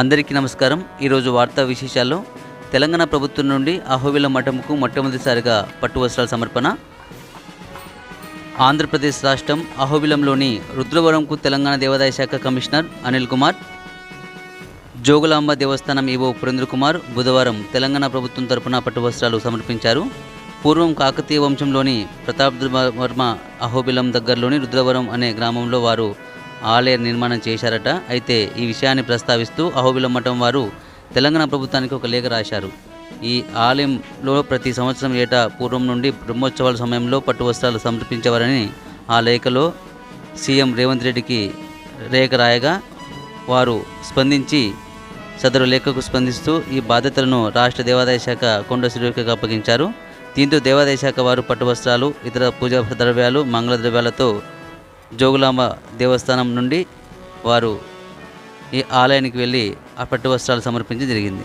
అందరికీ నమస్కారం. ఈరోజు వార్తా విశేషాల్లో తెలంగాణ ప్రభుత్వం నుండి అహోబిల మఠంకు మొట్టమొదటిసారిగా పట్టు వస్త్రాల సమర్పణ. ఆంధ్రప్రదేశ్ రాష్ట్రం అహోబిలంలోని రుద్రవరంకు తెలంగాణ దేవాదాయ శాఖ కమిషనర్ అనిల్ కుమార్. జోగులాంబ దేవస్థానం ఈవో పురేంద్ర కుమార్ బుధవారం తెలంగాణ ప్రభుత్వం తరపున పట్టు వస్త్రాలు సమర్పించారు. పూర్వం కాకతీయ వంశంలోని ప్రతాప్ వర్మ అహోబిలం దగ్గరలోని రుద్రవరం అనే గ్రామంలో వారు ఆలయ నిర్మాణం చేశారట. అయితే ఈ విషయాన్ని ప్రస్తావిస్తూ అహోబిల మఠం వారు తెలంగాణ ప్రభుత్వానికి ఒక లేఖ రాశారు. ఈ ఆలయంలో ప్రతి సంవత్సరం ఏటా పూర్వం నుండి బ్రహ్మోత్సవాల సమయంలో పట్టు వస్త్రాలు సమర్పించేవారని ఆ లేఖలో సీఎం రేవంత్ రెడ్డికి లేఖ రాయగా వారు స్పందించి సదరు లేఖకు స్పందిస్తూ ఈ బాధ్యతలను రాష్ట్ర దేవాదాయ శాఖ కొండ సురేఖకు అప్పగించారు. దీంతో దేవాదాయ శాఖ వారు పట్టు వస్త్రాలు ఇతర పూజా ద్రవ్యాలు మంగళ ద్రవ్యాలతో జోగులాంబ దేవస్థానం నుండి వారు ఈ ఆలయానికి వెళ్ళి ఆ పట్టు వస్త్రాలు సమర్పించి జరిగింది.